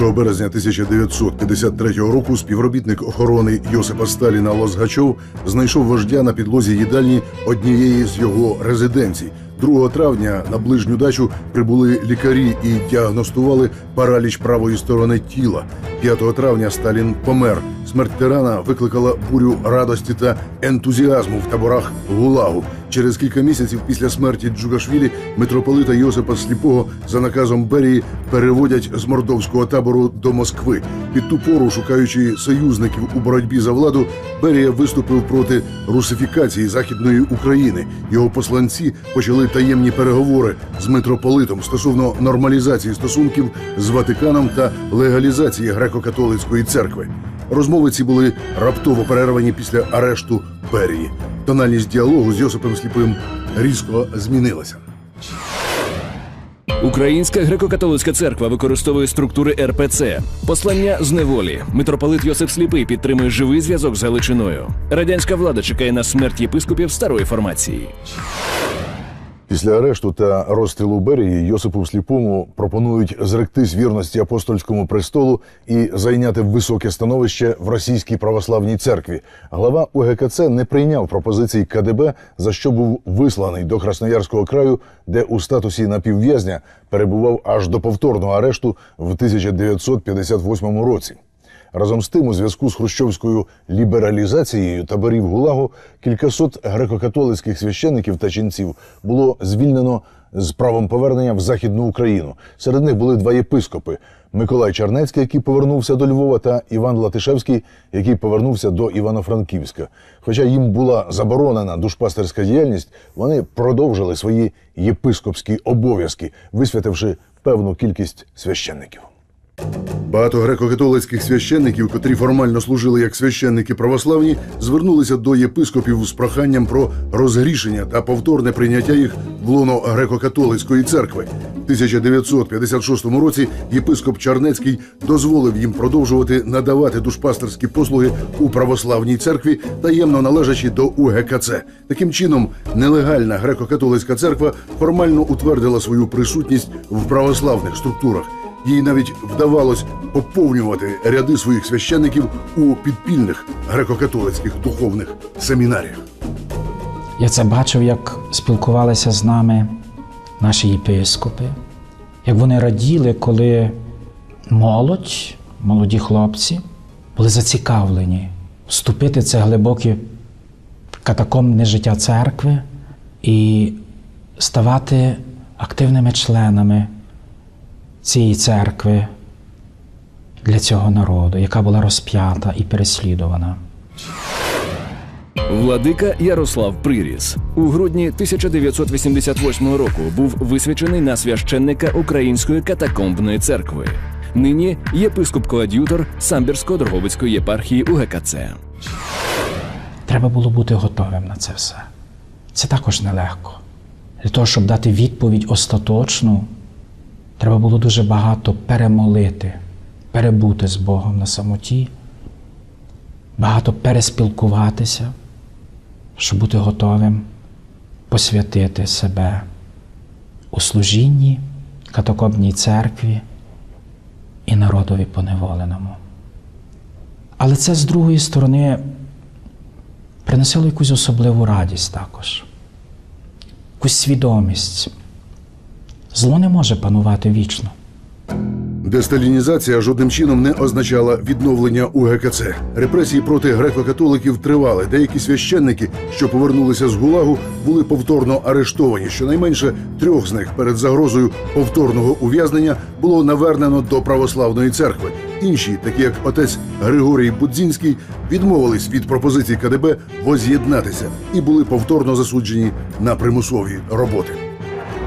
1 березня 1953 року співробітник охорони Йосипа Сталіна Лозгачов знайшов вождя на підлозі їдальні однієї з його резиденцій. 2 травня на ближню дачу прибули лікарі і діагностували параліч правої сторони тіла. 5 травня Сталін помер. Смерть тирана викликала бурю радості та ентузіазму в таборах ГУЛАГу. Через кілька місяців після смерті Джугашвілі митрополита Йосипа Сліпого за наказом Берії переводять з мордовського табору до Москви. Під ту пору, шукаючи союзників у боротьбі за владу, Берія виступив проти русифікації західної України. Його посланці почали таємні переговори з митрополитом стосовно нормалізації стосунків з Ватиканом та легалізації греко-католицької церкви. Розмови ці були раптово перервані після арешту Берії. Тональність діалогу з Йосипом Сліпим різко змінилася. Українська греко-католицька церква використовує структури РПЦ. Послання з неволі. Митрополит Йосип Сліпий підтримує живий зв'язок з Галичиною. Радянська влада чекає на смерть єпископів старої формації. Після арешту та розстрілу Берії Йосипу Сліпому пропонують зректись вірності апостольському престолу і зайняти високе становище в російській православній церкві. Глава УГКЦ не прийняв пропозицій КДБ, за що був висланий до Красноярського краю, де у статусі напівв'язня перебував аж до повторного арешту в 1958 році. Разом з тим, у зв'язку з хрущовською лібералізацією таборів ГУЛАГу кількасот греко-католицьких священників та ченців було звільнено з правом повернення в Західну Україну. Серед них були два єпископи: Миколай Чернецький, який повернувся до Львова, та Іван Латишевський, який повернувся до Івано-Франківська. Хоча їм була заборонена душпастерська діяльність, вони продовжили свої єпископські обов'язки, висвятивши певну кількість священників. Багато греко-католицьких священників, котрі формально служили як священники православні, звернулися до єпископів з проханням про розгрішення та повторне прийняття їх в лоно греко-католицької церкви. В 1956 році єпископ Чарнецький дозволив їм продовжувати надавати душпастерські послуги у православній церкві, таємно належачи до УГКЦ. Таким чином, нелегальна греко-католицька церква формально утвердила свою присутність в православних структурах. Їй навіть вдавалось поповнювати ряди своїх священників у підпільних греко-католицьких духовних семінаріях. Я це бачив, як спілкувалися з нами наші єпископи, як вони раділи, коли молодь, молоді хлопці були зацікавлені вступити в це глибоке катакомбне життя церкви і ставати активними членами цієї церкви для цього народу, яка була розп'ята і переслідувана. Владика Ярослав Приріс у грудні 1988 року був висвячений на священника Української катакомбної церкви. Нині єпископ-коад'ютор Самбірсько-Дрогобицької єпархії УГКЦ. Треба було бути готовим на це все. Це також нелегко. Для того, щоб дати відповідь остаточну, треба було дуже багато перемолити, перебути з Богом на самоті, багато переспілкуватися, щоб бути готовим посвятити себе у служінні катакомбній церкві і народові поневоленому. Але це з другої сторони приносило якусь особливу радість також, якусь свідомість. Зло не може панувати вічно. Десталінізація жодним чином не означала відновлення УГКЦ. Репресії проти греко-католиків тривали. Деякі священники, що повернулися з ГУЛАГу, були повторно арештовані. Щонайменше трьох з них перед загрозою повторного ув'язнення було навернено до православної церкви. Інші, такі як отець Григорій Будзінський, відмовились від пропозицій КДБ воз'єднатися і були повторно засуджені на примусові роботи.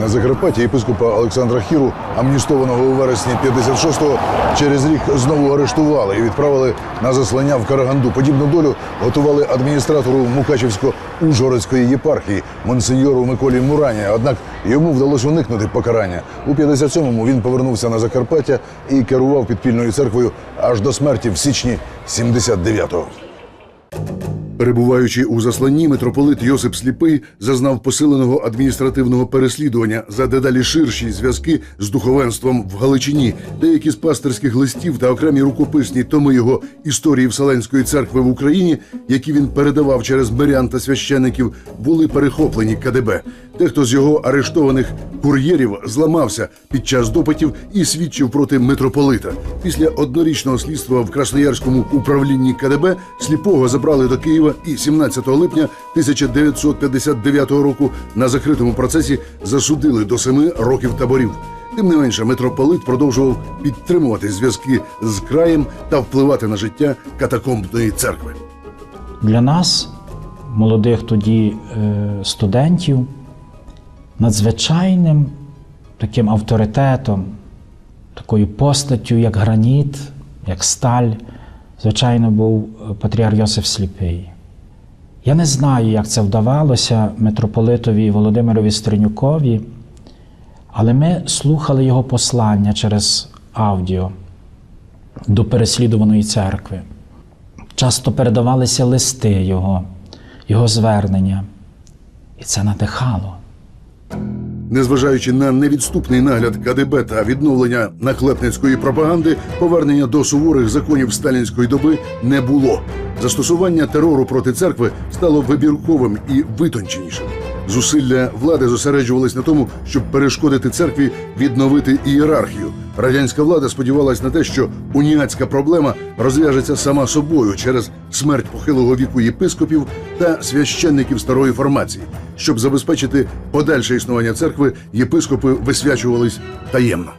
На Закарпатті єпископа Олександра Хіру, амністованого у вересні 56-го, через рік знову арештували і відправили на заслання в Караганду. Подібну долю готували адміністратору Мукачевсько-Ужгородської єпархії монсеньору Миколі Мурані. Однак йому вдалося уникнути покарання. У 57-му він повернувся на Закарпаття і керував підпільною церквою аж до смерті в січні 79-го. Перебуваючи у засланні, митрополит Йосип Сліпий зазнав посиленого адміністративного переслідування за дедалі ширші зв'язки з духовенством в Галичині. Деякі з пастирських листів та окремі рукописні томи його історії Вселенської церкви в Україні, які він передавав через мирян та священиків, були перехоплені КДБ. Дехто з його арештованих кур'єрів зламався під час допитів і свідчив проти митрополита. Після однорічного слідства в Красноярському управлінні КДБ сліпого забрали до Києва і 17 липня 1959 року на закритому процесі засудили до семи років таборів. Тим не менше, митрополит продовжував підтримувати зв'язки з краєм та впливати на життя катакомбної церкви. Для нас, молодих тоді е, студентів, надзвичайним таким авторитетом, такою постаттю, як граніт, як сталь, звичайно, був е, патріарх Йосиф Сліпий. Я не знаю, як це вдавалося митрополитові Володимирові Стринюкові, але ми слухали його послання через аудіо до переслідуваної церкви. Часто передавалися листи його, його звернення, і це надихало. Незважаючи на невідступний нагляд КДБ та відновлення нахлепницької пропаганди, повернення до суворих законів сталінської доби не було. Застосування терору проти церкви стало вибірковим і витонченішим. Зусилля влади зосереджувались на тому, щоб перешкодити церкві відновити ієрархію. Радянська влада сподівалась на те, що уніатська проблема розв'яжеться сама собою через смерть похилого віку єпископів та священників старої формації. Щоб забезпечити подальше існування церкви, єпископи висвячувались таємно.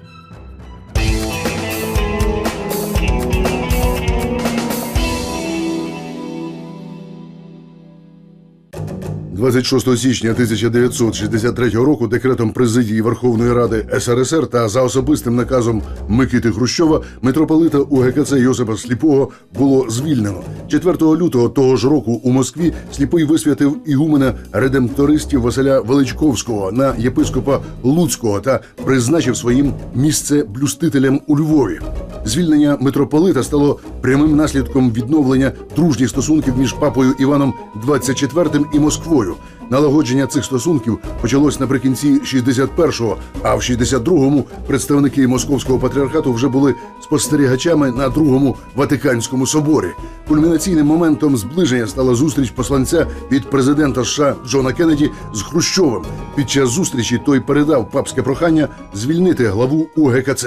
26 січня 1963 року декретом президії Верховної Ради СРСР та за особистим наказом Микити Хрущова митрополита УГКЦ Йосипа Сліпого було звільнено. 4 лютого того ж року у Москві сліпий висвятив ігумена редемтористів Василя Величковського на єпископа Луцького та призначив своїм місце блюстителем у Львові. Звільнення митрополита стало прямим наслідком відновлення дружніх стосунків між папою Іваном XXIV і Москвою. Налагодження цих стосунків почалось наприкінці 61-го, а в 62-му представники московського патріархату вже були спостерігачами на другому Ватиканському соборі. Кульмінаційним моментом зближення стала зустріч посланця від президента США Джона Кеннеді з Хрущовим. Під час зустрічі той передав папське прохання звільнити главу УГКЦ.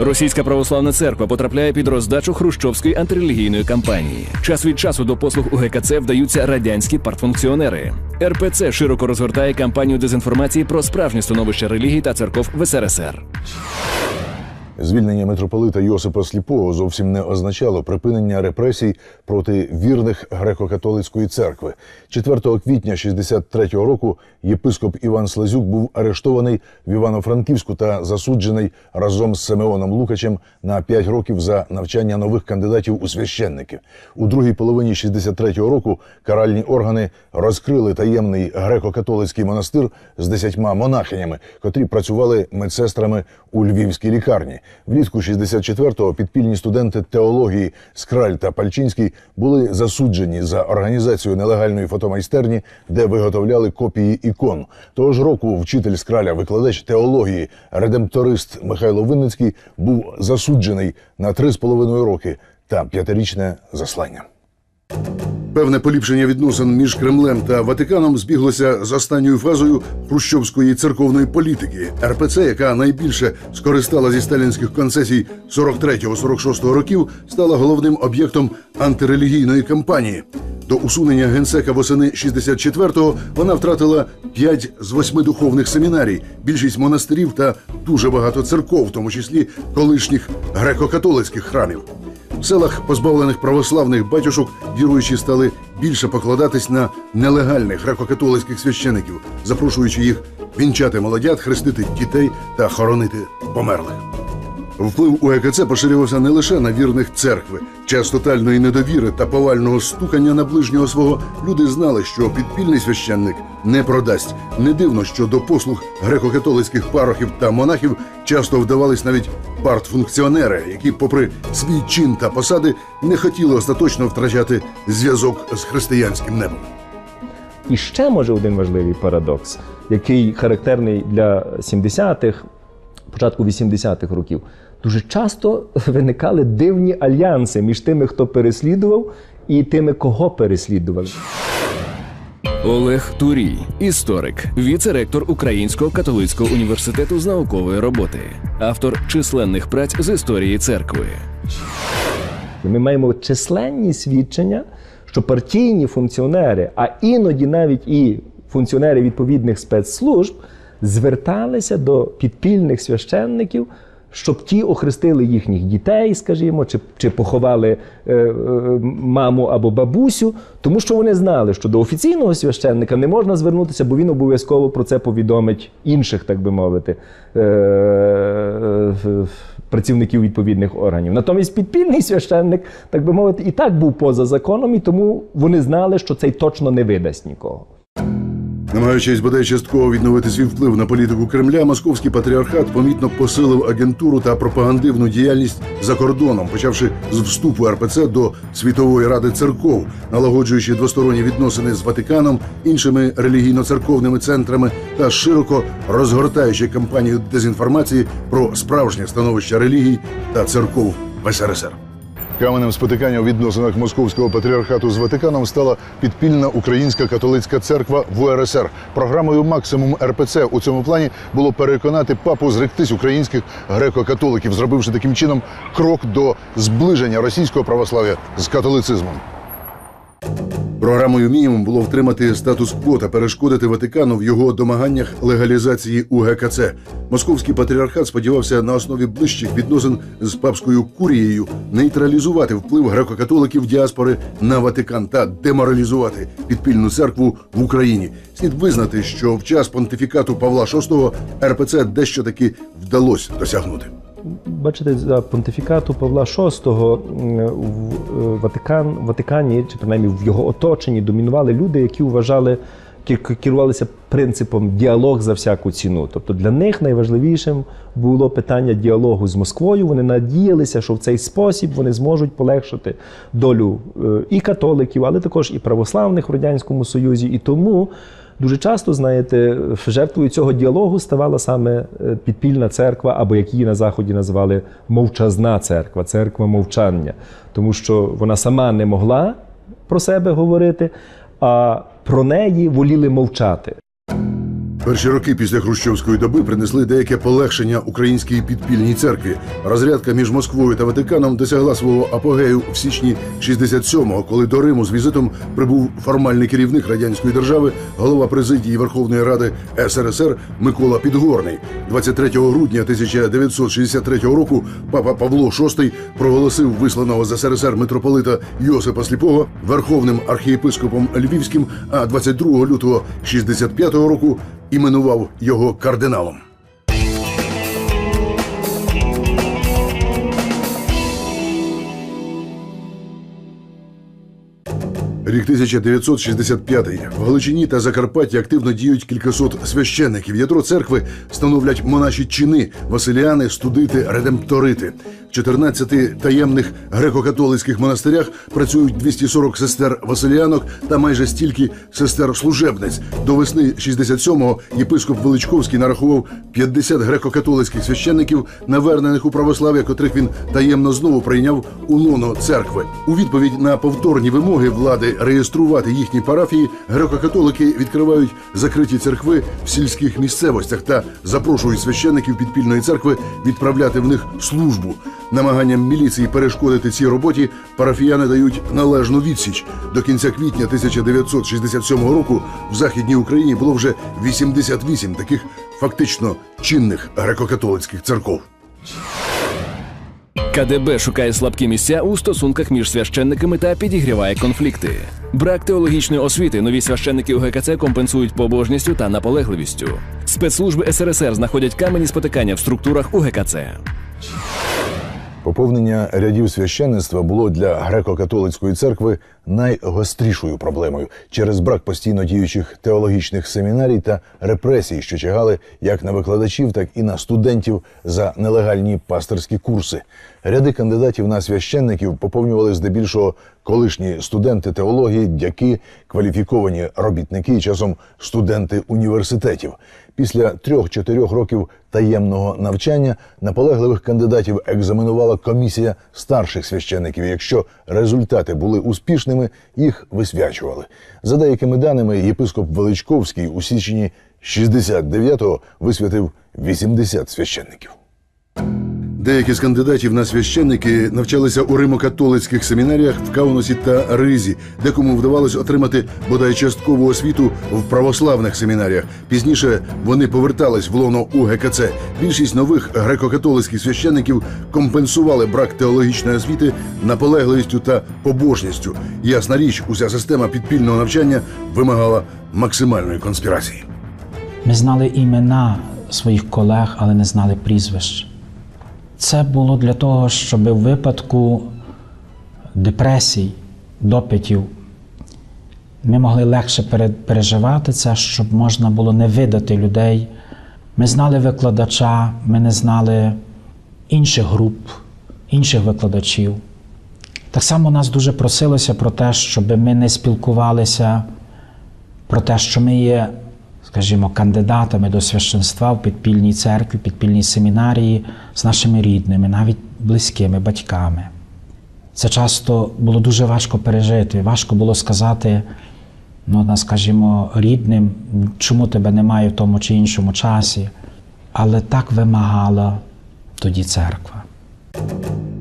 Російська православна церква потрапляє під роздачу хрущовської антирелігійної кампанії. Час від часу до послуг УГКЦ вдаються радянські партфункціонери. РПЦ широко розгортає кампанію дезінформації про справжнє становище релігій та церков в СРСР. Звільнення митрополита Йосипа Сліпого зовсім не означало припинення репресій проти вірних греко-католицької церкви. 4 квітня 63-го року єпископ Іван Слазюк був арештований в Івано-Франківську та засуджений разом з Симеоном Лукачем на 5 років за навчання нових кандидатів у священники. У другій половині 63-го року каральні органи розкрили таємний греко-католицький монастир з десятьма монахинями, котрі працювали медсестрами у львівській лікарні. Влітку 64-го підпільні студенти теології Скраль та Пальчинський були засуджені за організацію нелегальної фотомайстерні, де виготовляли копії ікон. Того ж року вчитель Скраля, викладач теології, редемторист Михайло Винницький був засуджений на три з половиною роки та п'ятирічне заслання. Певне поліпшення відносин між Кремлем та Ватиканом збіглося з останньою фазою хрущовської церковної політики. РПЦ, яка найбільше скористала зі сталінських концесій 43-46 років, стала головним об'єктом антирелігійної кампанії. До усунення генсека восени 64-го вона втратила 5 з 8 духовних семінарій, більшість монастирів та дуже багато церков, в тому числі колишніх греко-католицьких храмів. В селах, позбавлених православних батюшок, віруючі стали більше покладатись на нелегальних греко-католицьких священиків, запрошуючи їх вінчати молодят, хрестити дітей та хоронити померлих. Вплив УГКЦ поширювався не лише на вірних церкви. Час тотальної недовіри та повального стукання на ближнього свого люди знали, що підпільний священник не продасть. Не дивно, що до послуг греко-католицьких парохів та монахів часто вдавались навіть партфункціонери, які, попри свій чин та посади, не хотіли остаточно втрачати зв'язок з християнським небом. І ще може один важливий парадокс, який характерний для 70-х, початку 80-х років. Дуже часто виникали дивні альянси між тими, хто переслідував, і тими, кого переслідували. Олег Турій, історик, віце-ректор Українського католицького університету з наукової роботи, автор численних праць з історії церкви. Ми маємо численні свідчення, що партійні функціонери, а іноді навіть і функціонери відповідних спецслужб зверталися до підпільних священників, щоб ті охрестили їхніх дітей, скажімо, чи, чи поховали е, е, маму або бабусю, тому що вони знали, що до офіційного священника не можна звернутися, бо він обов'язково про це повідомить інших, так би мовити, е, е, працівників відповідних органів. Натомість підпільний священник, так би мовити, і так був поза законом, і тому вони знали, що цей точно не видасть нікого. Намагаючись бодай частково відновити свій вплив на політику Кремля, московський патріархат помітно посилив агентуру та пропагандивну діяльність за кордоном, почавши з вступу РПЦ до світової ради церков, налагоджуючи двосторонні відносини з Ватиканом, іншими релігійно-церковними центрами та широко розгортаючи кампанію дезінформації про справжнє становище релігій та церков в СРСР. Каменем спотикання у відносинах московського патріархату з Ватиканом стала підпільна українська католицька церква в УРСР. Програмою максимум РПЦ у цьому плані було переконати папу зректись українських греко-католиків, зробивши таким чином крок до зближення російського православ'я з католицизмом. Програмою мінімум було втримати статус-кво та перешкодити Ватикану в його домаганнях легалізації УГКЦ. Московський патріархат сподівався на основі ближчих відносин з папською курією нейтралізувати вплив греко-католиків діаспори на Ватикан та деморалізувати підпільну церкву в Україні. Слід визнати, що в час понтифікату Павла VI РПЦ дещо таки вдалося досягнути. Бачите, за понтифікату Павла VI в е, Ватикан, Ватикані, чи принаймні в його оточенні, домінували люди, які вважали, керувалися принципом діалог за всяку ціну. Тобто для них найважливішим було питання діалогу з Москвою. Вони надіялися, що в цей спосіб вони зможуть полегшити долю е, і католиків, але також і православних в радянському союзі. І тому. Дуже часто, знаєте, жертвою цього діалогу ставала саме е, підпільна церква, або як її на заході називали мовчазна церква, церква мовчання, тому що вона сама не могла про себе говорити, а про неї воліли мовчати. Перші роки після Хрущовської доби принесли деяке полегшення українській підпільній церкві. Розрядка між Москвою та Ватиканом досягла свого апогею в січні 67-го, коли до Риму з візитом прибув формальний керівник радянської держави, голова президії Верховної Ради СРСР Микола Підгорний. 23 грудня 1963 року папа Павло VI проголосив висланого з СРСР митрополита Йосипа Сліпого верховним архієпископом Львівським, а 22 лютого 65 року іменував його кардиналом. Рік 1965. В Галичині та Закарпатті активно діють кількасот священників. Ядро церкви становлять монаші чини, василіани, студити, редемпторити. В 14 таємних греко-католицьких монастирях працюють 240 сестер василіанок та майже стільки сестер служебниць. До весни 67-го єпископ Величковський нарахував 50 греко-католицьких священників, навернених у православ'я, котрих він таємно знову прийняв у лоно церкви. У відповідь на повторні вимоги влади реєструвати їхні парафії, греко-католики відкривають закриті церкви в сільських місцевостях та запрошують священників підпільної церкви відправляти в них службу. Намаганням міліції перешкодити цій роботі парафіяни дають належну відсіч. До кінця квітня 1967 року в західній Україні було вже 88 таких фактично чинних греко-католицьких церков. КДБ шукає слабкі місця у стосунках між священниками та підігріває конфлікти. Брак теологічної освіти нові священники УГКЦ компенсують побожністю та наполегливістю. Спецслужби СРСР знаходять камені спотикання в структурах УГКЦ. Поповнення рядів священництва було для греко-католицької церкви найгострішою проблемою через брак постійно діючих теологічних семінарій та репресій, що чигали як на викладачів, так і на студентів за нелегальні пасторські курси. Ряди кандидатів на священників поповнювали здебільшого колишні студенти теології, дяки, кваліфіковані робітники і часом студенти університетів. Після трьох-чотирьох років таємного навчання наполегливих кандидатів екзаменувала комісія старших священиків. Якщо результати були успішними, їх висвячували. За деякими даними, єпископ Величковський у січні 69-го висвятив 80 священників. Деякі з кандидатів на священники навчалися у римо-католицьких семінаріях в Каунасі та Ризі, декому вдавалось отримати бодай часткову освіту в православних семінаріях. Пізніше вони повертались в лоно УГКЦ. Більшість нових греко-католицьких священників компенсували брак теологічної освіти наполегливістю та побожністю. Ясна річ, уся система підпільного навчання вимагала максимальної конспірації. Ми знали імена своїх колег, але не знали прізвищ. Це було для того, щоб у випадку депресій, допитів ми могли легше переживати це, щоб можна було не видати людей. Ми знали викладача, ми не знали інших груп, інших викладачів. Так само нас дуже просилося про те, щоб ми не спілкувалися про те, що ми є, скажімо, кандидатами до священства в підпільній церкві, підпільній семінарії з нашими рідними, навіть близькими батьками. Це часто було дуже важко пережити. Важко було сказати, ну, скажімо, рідним, чому тебе немає в тому чи іншому часі. Але так вимагала тоді церква.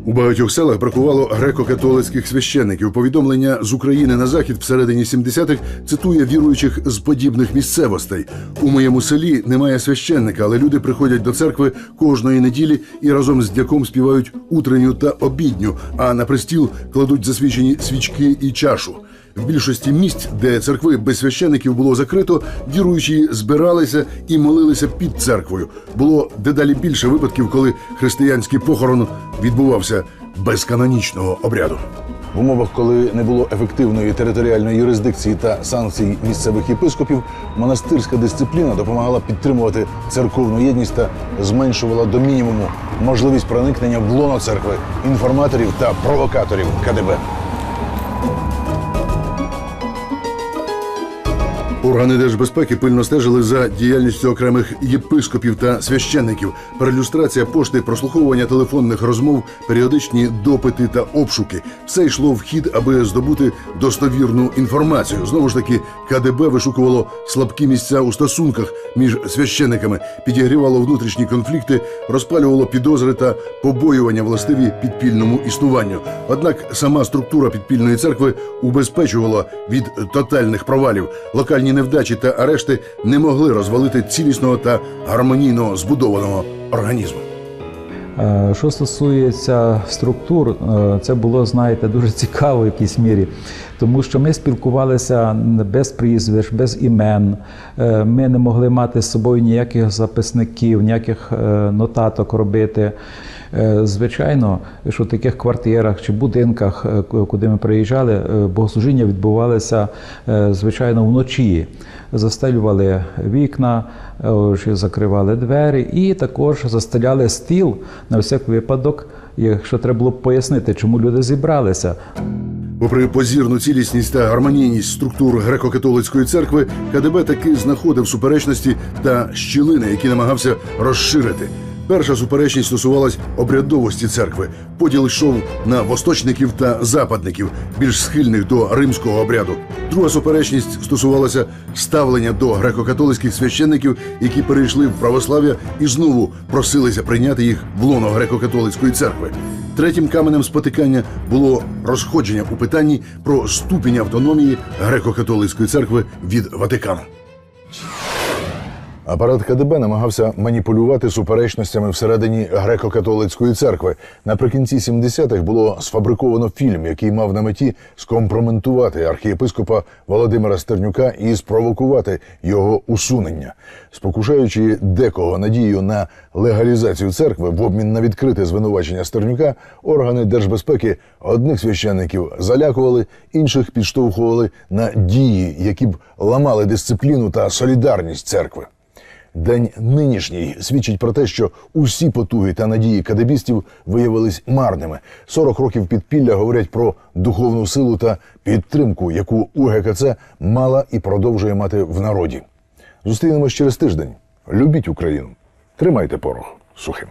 У багатьох селах бракувало греко-католицьких священників. Повідомлення з України на захід всередині 70-х цитує віруючих з подібних місцевостей. У моєму селі немає священника, але люди приходять до церкви кожної неділі і разом з дяком співають утренню та обідню, а на престіл кладуть засвічені свічки і чашу. В більшості місць, де церкви без священиків було закрито, віруючі збиралися і молилися під церквою. Було дедалі більше випадків, коли християнський похорон відбувався без канонічного обряду. В умовах, коли не було ефективної територіальної юрисдикції та санкцій місцевих єпископів, монастирська дисципліна допомагала підтримувати церковну єдність та зменшувала до мінімуму можливість проникнення в лоно церкви інформаторів та провокаторів КДБ. Органи держбезпеки пильно стежили за діяльністю окремих єпископів та священників. Перелюстрація пошти, прослуховування телефонних розмов, періодичні допити та обшуки. Все йшло в хід, аби здобути достовірну інформацію. Знову ж таки, КДБ вишукувало слабкі місця у стосунках між священниками, підігрівало внутрішні конфлікти, розпалювало підозри та побоювання властиві підпільному існуванню. Однак сама структура підпільної церкви убезпечувала від тотальних провалів. Локальні невдачі та арешти не могли розвалити цілісного та гармонійно збудованого організму. Е, Що стосується структур, е, це було, знаєте, дуже цікаво в якійсь мірі, тому що ми спілкувалися без прізвищ, без імен. Е, Ми не могли мати з собою ніяких записників, ніяких нотаток робити. Е, Звичайно, що в таких квартирах чи будинках, е, куди ми приїжджали, е, богослужіння відбувалися е, звичайно вночі. Застелювали вікна, закривали двері і також застеляли стіл на всяк випадок, якщо треба було пояснити, чому люди зібралися. Попри позірну цілісність та гармонійність структур греко-католицької церкви, КДБ таки знаходив суперечності та щілини, які намагався розширити. Перша суперечність стосувалась обрядовості церкви. Поділ йшов на восточників та западників, більш схильних до римського обряду. Друга суперечність стосувалася ставлення до греко-католицьких священників, які перейшли в православ'я і знову просилися прийняти їх в лоно греко-католицької церкви. Третім каменем спотикання було розходження у питанні про ступінь автономії греко-католицької церкви від Ватикану. Апарат КДБ намагався маніпулювати суперечностями всередині греко-католицької церкви. Наприкінці 70-х було сфабриковано фільм, який мав на меті скомпроментувати архієпископа Володимира Стернюка і спровокувати його усунення, спокушаючи декого надію на легалізацію церкви в обмін на відкрите звинувачення Стернюка, органи держбезпеки одних священників залякували, інших підштовхували на дії, які б ламали дисципліну та солідарність церкви. День нинішній свідчить про те, що усі потуги та надії кадебістів виявились марними. 40 років підпілля говорять про духовну силу та підтримку, яку УГКЦ мала і продовжує мати в народі. Зустрінемось через тиждень. Любіть Україну, тримайте порох сухим.